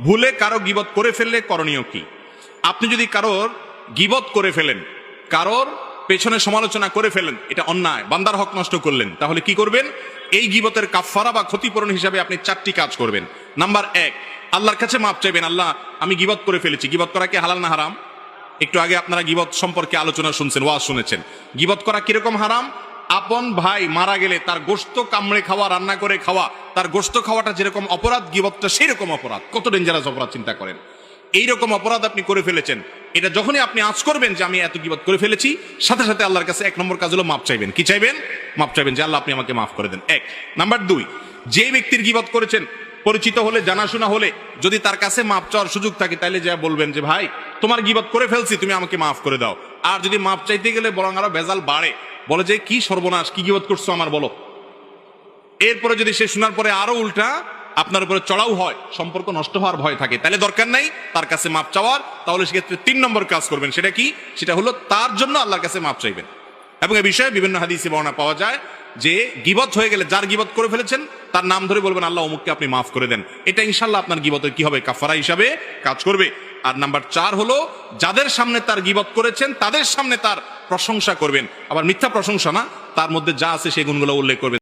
ভুলে কারও গিবত করে ফেললে করণীয় কি? আপনি যদি কারোর গিবত করে ফেলেন, কারোর পেছনে সমালোচনা করে ফেলেন, এটা অন্যায়, বান্দার হক নষ্ট করলেন, তাহলে কি করবেন? এই গিবতের কাফারা বা ক্ষতিপূরণ হিসাবে আপনি চারটি কাজ করবেন। নাম্বার এক, আল্লাহর কাছে মাপ চাইবেন, আল্লাহ, আমি গিবত করে ফেলেছি। গিবত করা কি হালাল না হারাম? একটু আগে আপনারা গিবত সম্পর্কে আলোচনা শুনছেন, ওয়াজ শুনেছেন। গিবত করা কীরকম হারাম? আপন ভাই মারা গেলে তার গোস্ত কামড়ে খাওয়া, রান্না করে খাওয়া, তার গোস্ত খাওয়াটা যেরকম অপরাধ, গিবতটা সেই রকম অপরাধ। কত ডেঞ্জারাস অপরাধ, চিন্তা করেন। এই রকম অপরাধ আপনি করে ফেলেছেন। এটা যখনই আপনি আজ করবেন যে আমি এত গিবত করে ফেলেছি, সাথে সাথে আল্লাহর কাছে এক নম্বর কাজ হলো মাপ চাইবেন। কি চাইবেন? মাপ চাইবেন যে আল্লাহ আপনি আমাকে মাফ করে দেন। এক। নাম্বার দুই যে ব্যক্তির গিবত করেছেন, পরিচিত হলে, জানাশোনা হলে, যদি তার কাছে মাপ চাওয়ার সুযোগ থাকে তাহলে যা বলবেন যে, ভাই, তোমার গিবত করে ফেলছি, তুমি আমাকে মাফ করে দাও। আর যদি মাপ চাইতে গেলে বরং আরও বেজাল বাড়ে। বলে যে, কি সর্বনাশ, কি গিবত করছ আমার, বলো। এরপরে যদি সে শোনার পরে আরও উল্টা, আপনার উপরে চড়াও হয়, সম্পর্ক নষ্ট হওয়ার ভয় থাকে। তাহলে দরকার নাই, তার কাছে মাপ চাওয়ার, তাহলে সেক্ষেত্রে তিন নম্বর কাজ করবেন। সেটা কি? সেটা হলো তার জন্য আল্লাহর কাছে মাপ চাইবেন। এবং এ বিষয়ে বিভিন্ন হাদিসে বর্ণনা পাওয়া যায় যে, গিবত হয়ে গেলে যার গিবত করে ফেলেছেন, তার নাম ধরে বলবেন, আল্লাহ অমুককে আপনি মাফ করে দেন। এটা ইনশাল্লাহ আপনার গিবতের কি হবে? কাফারা হিসাবে কাজ করবে। আর নাম্বার চার হলো, যাদের সামনে তার গিবত করেছেন, তাদের সামনে তার প্রশংসা করবেন। আবার মিথ্যা প্রশংসা না, তার মধ্যে যা আছে সেই গুণগুলো উল্লেখ করবেন।